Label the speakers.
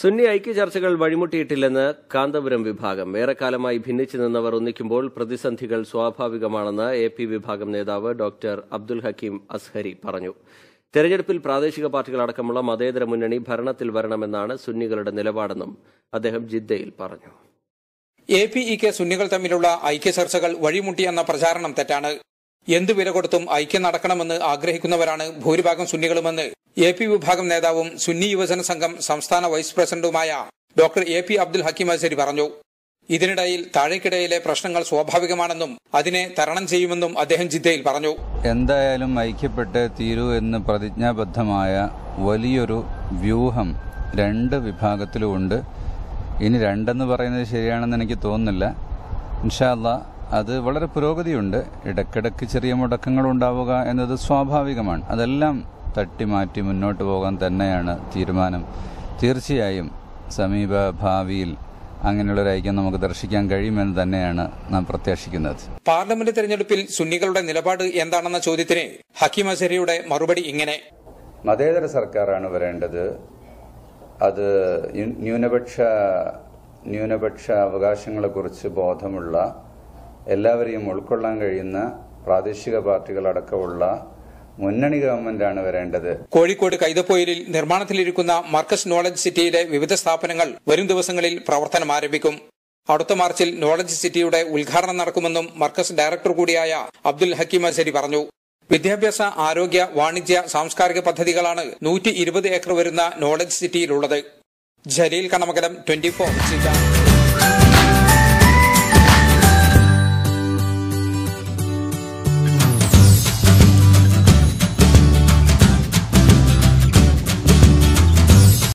Speaker 1: സുന്നി ഐക്യ ചർച്ചകൾ വഴിമുട്ടിയിട്ടില്ലെന്ന് കാന്തപുരം വിഭാഗം. ഏറെക്കാലമായി ഭിന്നിച്ചു നിന്നവർ ഒന്നിക്കുമ്പോൾ പ്രതിസന്ധികൾ സ്വാഭാവികമാണെന്ന് എ പി വിഭാഗം നേതാവ് ഡോക്ടർ അബ്ദുൽ ഹക്കീം അസ്ഹരി പറഞ്ഞു. തെരഞ്ഞെടുപ്പിൽ പ്രാദേശിക പാർട്ടികൾ അടക്കമുള്ള മതേതര മുന്നണി ഭരണത്തിൽ വരണമെന്നാണ് സുന്നികളുടെ നിലപാടെന്നും അദ്ദേഹം ജിദ്ദയിൽ പറഞ്ഞു.
Speaker 2: എ പി ഇ കെ സുന്നികൾ തമ്മിലുള്ള ഐക്യ ചർച്ചകൾ വഴിമുട്ടിയെന്ന പ്രചാരണം തെറ്റാണ്. എന്തു വില കൊടുത്തും ഐക്യം നടക്കണമെന്ന് ആഗ്രഹിക്കുന്നവരാണ് ഭൂരിഭാഗം സുന്നികളുമെന്ന് എ പി വിഭാഗം നേതാവും സുന്നി യുവജന സംഘം സംസ്ഥാന വൈസ് പ്രസിഡന്റുമായ doctor A P Abdul Hakeem Azhari പറഞ്ഞു. ഇതിനിടയിൽ താഴേക്കിടയിലെ പ്രശ്നങ്ങൾ സ്വാഭാവികമാണെന്നും അതിനെ തരണം ചെയ്യുമെന്നും അദ്ദേഹം ജിദ്ദയിൽ പറഞ്ഞു.
Speaker 3: എന്തായാലും ഐക്യപ്പെട്ട് തീരൂ എന്ന് പ്രതിജ്ഞാബദ്ധമായ വലിയൊരു വ്യൂഹം രണ്ട് വിഭാഗത്തിലുമുണ്ട്. ഇനി രണ്ടെന്ന് പറയുന്നത് ശരിയാണെന്ന് എനിക്ക് തോന്നുന്നില്ല. ഇൻഷാല്ല അത് വളരെ പുരോഗതിയുണ്ട്. ഇടയ്ക്കിടയ്ക്ക് ചെറിയ മുടക്കങ്ങൾ ഉണ്ടാവുക എന്നത് സ്വാഭാവികമാണ്. അതെല്ലാം തട്ടിമാറ്റി മുന്നോട്ട് പോകാൻ തന്നെയാണ് തീരുമാനം. തീർച്ചയായും സമീപ ഭാവിയിൽ അങ്ങനെയുള്ളൊരു ഐക്യം നമുക്ക് ദർശിക്കാൻ കഴിയുമെന്ന് തന്നെയാണ് നാം പ്രത്യാശിക്കുന്നത്.
Speaker 2: പാർലമെന്റ് തെരഞ്ഞെടുപ്പിൽ സുന്നികളുടെ നിലപാട് എന്താണെന്ന ചോദ്യത്തിന് ഹക്കീം അസരിയുടെ മറുപടി ഇങ്ങനെ.
Speaker 3: മതേതര സർക്കാരാണ് വരേണ്ടത്. അത് ന്യൂ- ന്യൂനപക്ഷ ന്യൂനപക്ഷ അവകാശങ്ങളെക്കുറിച്ച് ബോധമുള്ള എല്ലാവരെയും ഉൾക്കൊള്ളാൻ കഴിയുന്ന പ്രാദേശിക പാർട്ടികളടക്കമുള്ള മുന്നണി ഗവൺമെന്റാണ് വരേണ്ടത്.
Speaker 2: കോഴിക്കോട് കൈതപ്പൊയിലിൽ നിർമ്മാണത്തിലിരിക്കുന്ന മർക്കസ് നോളജ് സിറ്റിയിലെ വിവിധ സ്ഥാപനങ്ങൾ വരും ദിവസങ്ങളിൽ പ്രവർത്തനം ആരംഭിക്കും. അടുത്ത മാർച്ചിൽ നോളജ് സിറ്റിയുടെ ഉദ്ഘാടനം നടക്കുമെന്നും മർക്കസ് ഡയറക്ടർ കൂടിയായ അബ്ദുൽ ഹക്കീം അസരി പറഞ്ഞു. വിദ്യാഭ്യാസ ആരോഗ്യ വാണിജ്യ സാംസ്കാരിക പദ്ധതികളാണ് നൂറ്റി ഇരുപത് ഏക്കർ വരുന്ന knowledge സിറ്റിയിലുള്ളത്. Jaleel Kanamakalam twenty four.